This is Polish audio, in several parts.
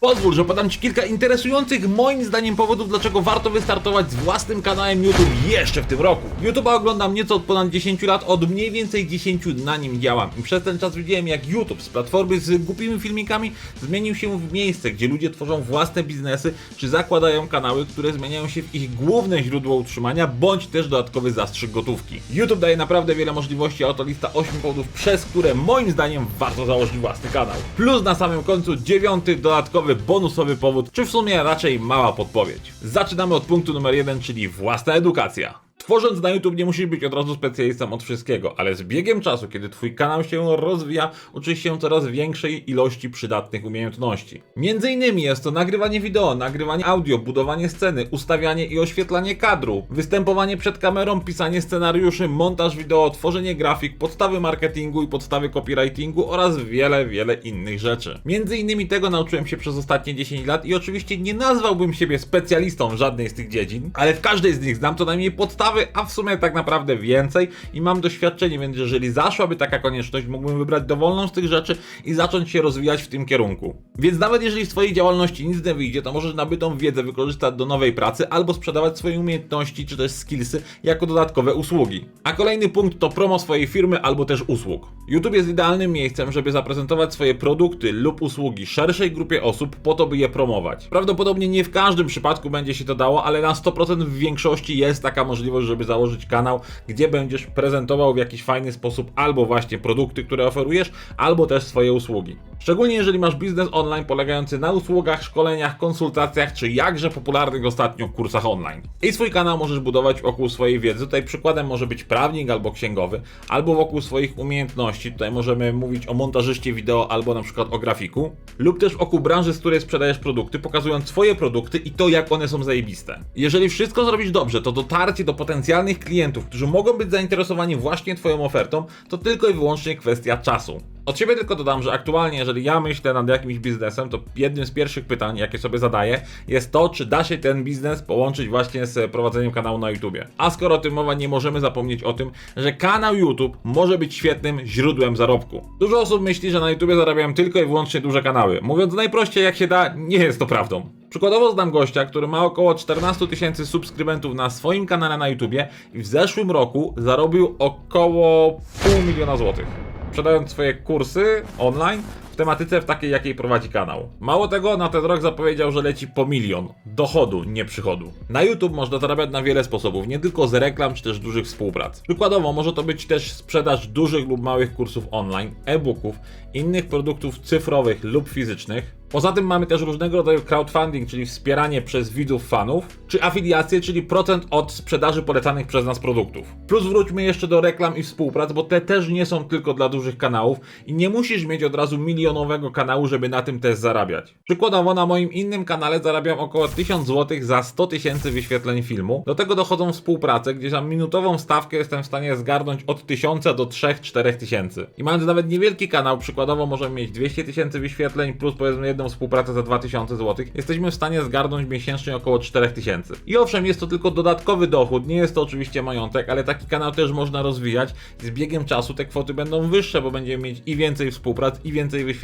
Pozwól, że podam Ci kilka interesujących moim zdaniem powodów, dlaczego warto wystartować z własnym kanałem YouTube jeszcze w tym roku. YouTube'a oglądam nieco od ponad 10 lat, od mniej więcej 10 na nim działam. I przez ten czas widziałem jak YouTube z platformy z głupimi filmikami zmienił się w miejsce, gdzie ludzie tworzą własne biznesy, czy zakładają kanały, które zmieniają się w ich główne źródło utrzymania, bądź też dodatkowy zastrzyk gotówki. YouTube daje naprawdę wiele możliwości, a oto lista 8 powodów, przez które moim zdaniem warto założyć własny kanał. Plus na samym końcu dziewiąty dodatkowy bonusowy powód, czy w sumie raczej mała podpowiedź. Zaczynamy od punktu numer jeden, czyli własna edukacja. Tworząc na YouTube nie musisz być od razu specjalistą od wszystkiego, ale z biegiem czasu, kiedy Twój kanał się rozwija, uczysz się coraz większej ilości przydatnych umiejętności. Między innymi jest to nagrywanie wideo, nagrywanie audio, budowanie sceny, ustawianie i oświetlanie kadru, występowanie przed kamerą, pisanie scenariuszy, montaż wideo, tworzenie grafik, podstawy marketingu i podstawy copywritingu oraz wiele, wiele innych rzeczy. Między innymi tego nauczyłem się przez ostatnie 10 lat i oczywiście nie nazwałbym siebie specjalistą w żadnej z tych dziedzin, ale w każdej z nich znam co najmniej podstawy, a w sumie tak naprawdę więcej i mam doświadczenie, więc jeżeli zaszłaby taka konieczność, mógłbym wybrać dowolną z tych rzeczy i zacząć się rozwijać w tym kierunku. Więc nawet jeżeli z Twojej działalności nic nie wyjdzie, to możesz nabytą wiedzę wykorzystać do nowej pracy albo sprzedawać swoje umiejętności czy też skillsy jako dodatkowe usługi. A kolejny punkt to promo swojej firmy albo też usług. YouTube jest idealnym miejscem, żeby zaprezentować swoje produkty lub usługi szerszej grupie osób po to, by je promować. Prawdopodobnie nie w każdym przypadku będzie się to dało, ale na 100% w większości jest taka możliwość, żeby założyć kanał, gdzie będziesz prezentował w jakiś fajny sposób albo właśnie produkty, które oferujesz, albo też swoje usługi. Szczególnie jeżeli masz biznes online polegający na usługach, szkoleniach, konsultacjach czy jakże popularnych ostatnio kursach online. I swój kanał możesz budować wokół swojej wiedzy. Tutaj przykładem może być prawnik albo księgowy, albo wokół swoich umiejętności. Tutaj możemy mówić o montażyście wideo albo na przykład o grafiku, lub też wokół branży, z której sprzedajesz produkty, pokazując swoje produkty i to jak one są zajebiste. Jeżeli wszystko zrobisz dobrze, to dotarcie do potencjalnych klientów, którzy mogą być zainteresowani właśnie Twoją ofertą, to tylko i wyłącznie kwestia czasu. Od siebie tylko dodam, że aktualnie, jeżeli ja myślę nad jakimś biznesem, to jednym z pierwszych pytań, jakie sobie zadaję, jest to, czy da się ten biznes połączyć właśnie z prowadzeniem kanału na YouTubie. A skoro o tym mowa, nie możemy zapomnieć o tym, że kanał YouTube może być świetnym źródłem zarobku. Dużo osób myśli, że na YouTubie zarabiają tylko i wyłącznie duże kanały. Mówiąc najprościej jak się da, nie jest to prawdą. Przykładowo znam gościa, który ma około 14 tysięcy subskrybentów na swoim kanale na YouTubie i w zeszłym roku zarobił około pół miliona złotych sprzedając swoje kursy online tematyce w takiej, jakiej prowadzi kanał. Mało tego, na ten rok zapowiedział, że leci po milion dochodu, nie przychodu. Na YouTube można zarabiać na wiele sposobów, nie tylko z reklam czy też dużych współprac. Przykładowo może to być też sprzedaż dużych lub małych kursów online, e-booków, innych produktów cyfrowych lub fizycznych, Poza tym mamy też różnego rodzaju crowdfunding, czyli wspieranie przez widzów fanów, czy afiliacje, czyli procent od sprzedaży polecanych przez nas produktów. Plus wróćmy jeszcze do reklam i współprac, bo te też nie są tylko dla dużych kanałów i nie musisz mieć od razu milionowego kanału, żeby na tym też zarabiać. Przykładowo na moim innym kanale zarabiam około 1000 zł za 100 tysięcy wyświetleń filmu. Do tego dochodzą współprace, gdzie za minutową stawkę jestem w stanie zgarnąć od 1000 do 3-4 tysięcy. I mając nawet niewielki kanał, przykładowo możemy mieć 200 tysięcy wyświetleń plus powiedzmy jedną współpracę za 2000 zł, jesteśmy w stanie zgarnąć miesięcznie około 4000. I owszem, jest to tylko dodatkowy dochód, nie jest to oczywiście majątek, ale taki kanał też można rozwijać. Z biegiem czasu te kwoty będą wyższe, bo będziemy mieć i więcej współprac, i więcej wyświetleń,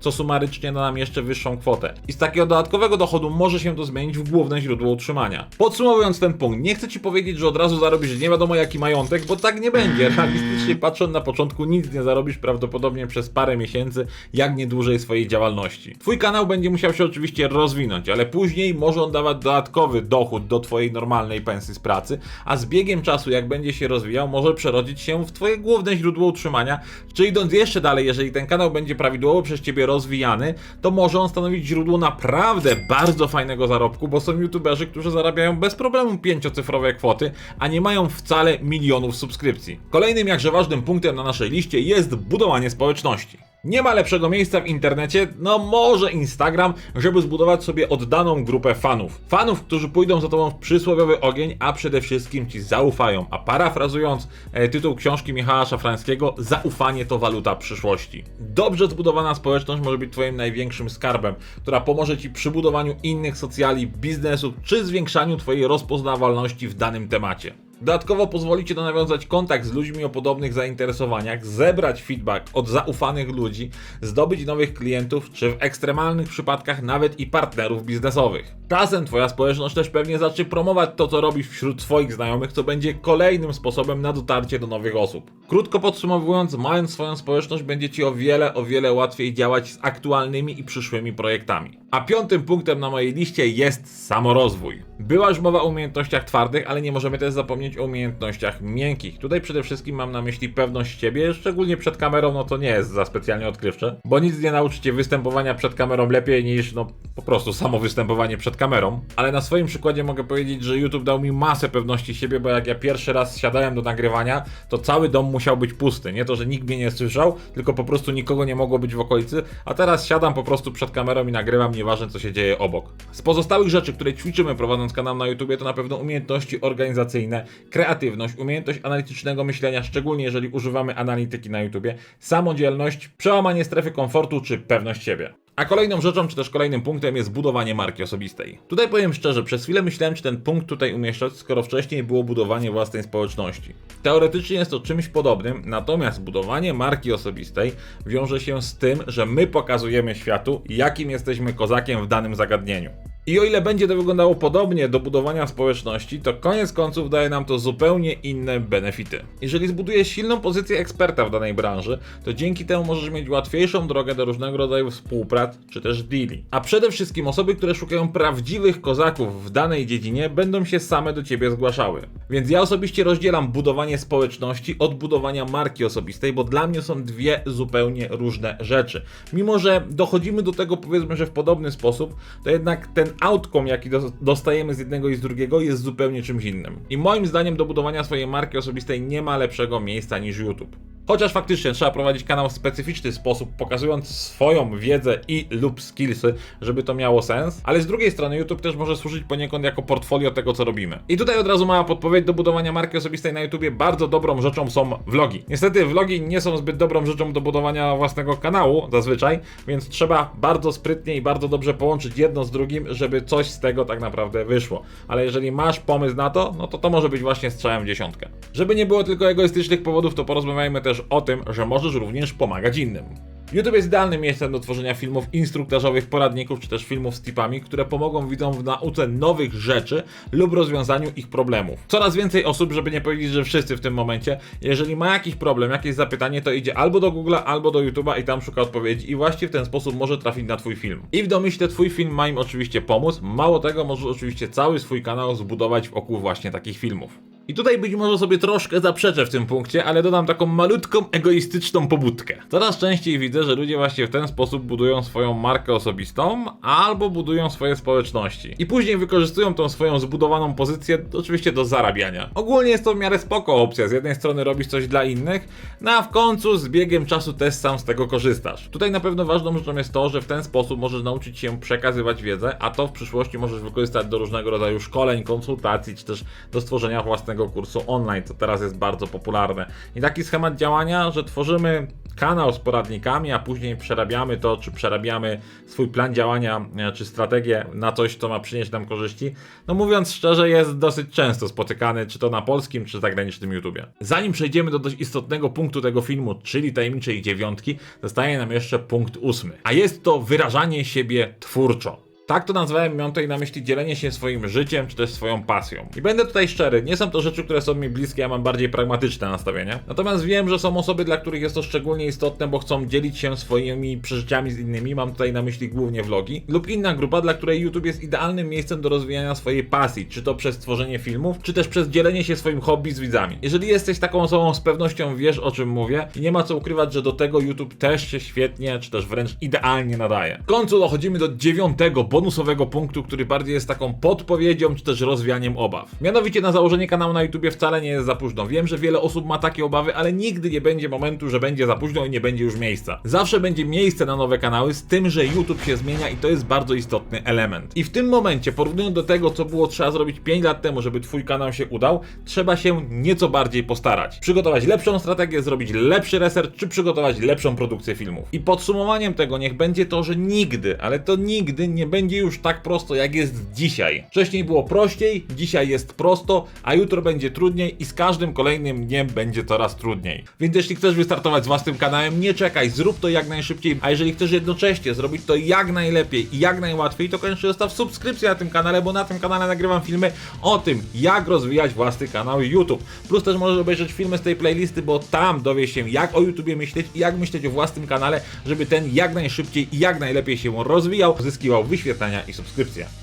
co sumarycznie da nam jeszcze wyższą kwotę. I z takiego dodatkowego dochodu może się to zmienić w główne źródło utrzymania. Podsumowując ten punkt, nie chcę Ci powiedzieć, że od razu zarobisz nie wiadomo jaki majątek, bo tak nie będzie. Realistycznie patrząc na początku nic nie zarobisz prawdopodobnie przez parę miesięcy, jak nie dłużej swojej działalności. Twój kanał będzie musiał się oczywiście rozwinąć, ale później może on dawać dodatkowy dochód do Twojej normalnej pensji z pracy, a z biegiem czasu, jak będzie się rozwijał, może przerodzić się w Twoje główne źródło utrzymania, czy idąc jeszcze dalej, jeżeli ten kanał będzie prawidłowo przez Ciebie rozwijany, to może on stanowić źródło naprawdę bardzo fajnego zarobku, bo są youtuberzy, którzy zarabiają bez problemu pięciocyfrowe kwoty, a nie mają wcale milionów subskrypcji. Kolejnym jakże ważnym punktem na naszej liście jest budowanie społeczności. Nie ma lepszego miejsca w internecie, no może Instagram, żeby zbudować sobie oddaną grupę fanów. Fanów, którzy pójdą za tobą w przysłowiowy ogień, a przede wszystkim ci zaufają. A parafrazując e, tytuł książki Michała Szafrańskiego, zaufanie to waluta przyszłości. Dobrze zbudowana społeczność może być twoim największym skarbem, która pomoże ci przy budowaniu innych socjali, biznesu czy zwiększaniu twojej rozpoznawalności w danym temacie. Dodatkowo pozwoli Ci to nawiązać kontakt z ludźmi o podobnych zainteresowaniach, zebrać feedback od zaufanych ludzi, zdobyć nowych klientów, czy w ekstremalnych przypadkach nawet i partnerów biznesowych. Czasem Twoja społeczność też pewnie zacznie promować to, co robisz wśród swoich znajomych, co będzie kolejnym sposobem na dotarcie do nowych osób. Krótko podsumowując, mając swoją społeczność, będzie Ci o wiele, o wiele łatwiej działać z aktualnymi i przyszłymi projektami. A piątym punktem na mojej liście jest samorozwój. Była już mowa o umiejętnościach twardych, ale nie możemy też zapomnieć o umiejętnościach miękkich. Tutaj przede wszystkim mam na myśli pewność siebie, szczególnie przed kamerą, no to nie jest za specjalnie odkrywcze, bo nic nie nauczycie występowania przed kamerą lepiej niż no po prostu samo występowanie przed kamerą. Ale na swoim przykładzie mogę powiedzieć, że YouTube dał mi masę pewności siebie, bo jak ja pierwszy raz siadałem do nagrywania, to cały dom musiał być pusty. Nie to, że nikt mnie nie słyszał, tylko po prostu nikogo nie mogło być w okolicy, a teraz siadam po prostu przed kamerą i nagrywam, nieważne co się dzieje obok. Z pozostałych rzeczy, które ćwiczymy prowadząc kanał na YouTube, to na pewno umiejętności organizacyjne, kreatywność, umiejętność analitycznego myślenia, szczególnie jeżeli używamy analityki na YouTube, samodzielność, przełamanie strefy komfortu czy pewność siebie. A kolejną rzeczą, czy też kolejnym punktem jest budowanie marki osobistej. Tutaj powiem szczerze, przez chwilę myślałem, czy ten punkt tutaj umieszczać, skoro wcześniej było budowanie własnej społeczności. Teoretycznie jest to czymś podobnym, natomiast budowanie marki osobistej wiąże się z tym, że my pokazujemy światu, jakim jesteśmy kozakiem w danym zagadnieniu. I o ile będzie to wyglądało podobnie do budowania społeczności, to koniec końców daje nam to zupełnie inne benefity. Jeżeli zbudujesz silną pozycję eksperta w danej branży, to dzięki temu możesz mieć łatwiejszą drogę do różnego rodzaju współprac czy też deali. A przede wszystkim osoby, które szukają prawdziwych kozaków w danej dziedzinie, będą się same do ciebie zgłaszały. Więc ja osobiście rozdzielam budowanie społeczności od budowania marki osobistej, bo dla mnie są dwie zupełnie różne rzeczy. Mimo, że dochodzimy do tego powiedzmy, że w podobny sposób, to jednak ten outcome, jaki dostajemy z jednego i z drugiego, jest zupełnie czymś innym. I moim zdaniem do budowania swojej marki osobistej nie ma lepszego miejsca niż YouTube. Chociaż faktycznie trzeba prowadzić kanał w specyficzny sposób, pokazując swoją wiedzę i lub skillsy, żeby to miało sens, ale z drugiej strony YouTube też może służyć poniekąd jako portfolio tego, co robimy. I tutaj od razu mała podpowiedź do budowania marki osobistej na YouTubie. Bardzo dobrą rzeczą są vlogi. Niestety vlogi nie są zbyt dobrą rzeczą do budowania własnego kanału zazwyczaj, więc trzeba bardzo sprytnie i bardzo dobrze połączyć jedno z drugim, żeby coś z tego tak naprawdę wyszło. Ale jeżeli masz pomysł na to, no to to może być właśnie strzałem w dziesiątkę. Żeby nie było tylko egoistycznych powodów, to porozmawiajmy też o tym, że możesz również pomagać innym. YouTube jest idealnym miejscem do tworzenia filmów instruktażowych, poradników czy też filmów z tipami, które pomogą widzom w nauce nowych rzeczy lub rozwiązaniu ich problemów. Coraz więcej osób, żeby nie powiedzieć, że wszyscy w tym momencie, jeżeli ma jakiś problem, jakieś zapytanie, to idzie albo do Google'a, albo do YouTube'a i tam szuka odpowiedzi i właśnie w ten sposób może trafić na twój film. I w domyśle twój film ma im oczywiście pomóc, mało tego, możesz oczywiście cały swój kanał zbudować wokół właśnie takich filmów. I tutaj być może sobie troszkę zaprzeczę w tym punkcie, ale dodam taką malutką, egoistyczną pobudkę. Coraz częściej widzę, że ludzie właśnie w ten sposób budują swoją markę osobistą, albo budują swoje społeczności. I później wykorzystują tą swoją zbudowaną pozycję, oczywiście do zarabiania. Ogólnie jest to w miarę spoko opcja. Z jednej strony robisz coś dla innych, no a w końcu z biegiem czasu też sam z tego korzystasz. Tutaj na pewno ważną rzeczą jest to, że w ten sposób możesz nauczyć się przekazywać wiedzę, a to w przyszłości możesz wykorzystać do różnego rodzaju szkoleń, konsultacji, czy też do stworzenia własnego kursu online, co teraz jest bardzo popularne. I taki schemat działania, że tworzymy kanał z poradnikami, a później przerabiamy to, czy przerabiamy swój plan działania, e, czy strategię na coś, co ma przynieść nam korzyści, no mówiąc szczerze, jest dosyć często spotykany, czy to na polskim, czy zagranicznym YouTubie. Zanim przejdziemy do dość istotnego punktu tego filmu, czyli tajemniczej dziewiątki, zostaje nam jeszcze punkt ósmy, a jest to wyrażanie siebie twórczo. Tak to nazwałem, miałem tutaj na myśli dzielenie się swoim życiem, czy też swoją pasją. I będę tutaj szczery, nie są to rzeczy, które są mi bliskie, ja mam bardziej pragmatyczne nastawienie. Natomiast wiem, że są osoby, dla których jest to szczególnie istotne, bo chcą dzielić się swoimi przeżyciami z innymi, mam tutaj na myśli głównie vlogi, lub inna grupa, dla której YouTube jest idealnym miejscem do rozwijania swojej pasji, czy to przez tworzenie filmów, czy też przez dzielenie się swoim hobby z widzami. Jeżeli jesteś taką osobą, z pewnością wiesz o czym mówię i nie ma co ukrywać, że do tego YouTube też się świetnie, czy też wręcz idealnie nadaje. W końcu dochodzimy do dziewiątego, bo bonusowego punktu, który bardziej jest taką podpowiedzią czy też rozwianiem obaw. Mianowicie na założenie kanału na YouTubie wcale nie jest za późno. Wiem, że wiele osób ma takie obawy, ale nigdy nie będzie momentu, że będzie za późno i nie będzie już miejsca. Zawsze będzie miejsce na nowe kanały, z tym, że YouTube się zmienia i to jest bardzo istotny element. I w tym momencie, porównując do tego, co było trzeba zrobić 5 lat temu, żeby Twój kanał się udał, trzeba się nieco bardziej postarać. Przygotować lepszą strategię, zrobić lepszy research, czy przygotować lepszą produkcję filmów. I podsumowaniem tego niech będzie to, że nigdy, ale to nigdy nie będzie będzie już tak prosto jak jest dzisiaj. Wcześniej było prościej, dzisiaj jest prosto, a jutro będzie trudniej i z każdym kolejnym dniem będzie coraz trudniej. Więc jeśli chcesz wystartować z własnym kanałem, nie czekaj, zrób to jak najszybciej, a jeżeli chcesz jednocześnie zrobić to jak najlepiej i jak najłatwiej, to koniecznie zostaw subskrypcję na tym kanale, bo na tym kanale nagrywam filmy o tym, jak rozwijać własny kanał YouTube. Plus też możesz obejrzeć filmy z tej playlisty, bo tam dowiesz się, jak o YouTubie myśleć i jak myśleć o własnym kanale, żeby ten jak najszybciej i jak najlepiej się rozwijał, zyskiwał wyświetlenia i subskrypcje.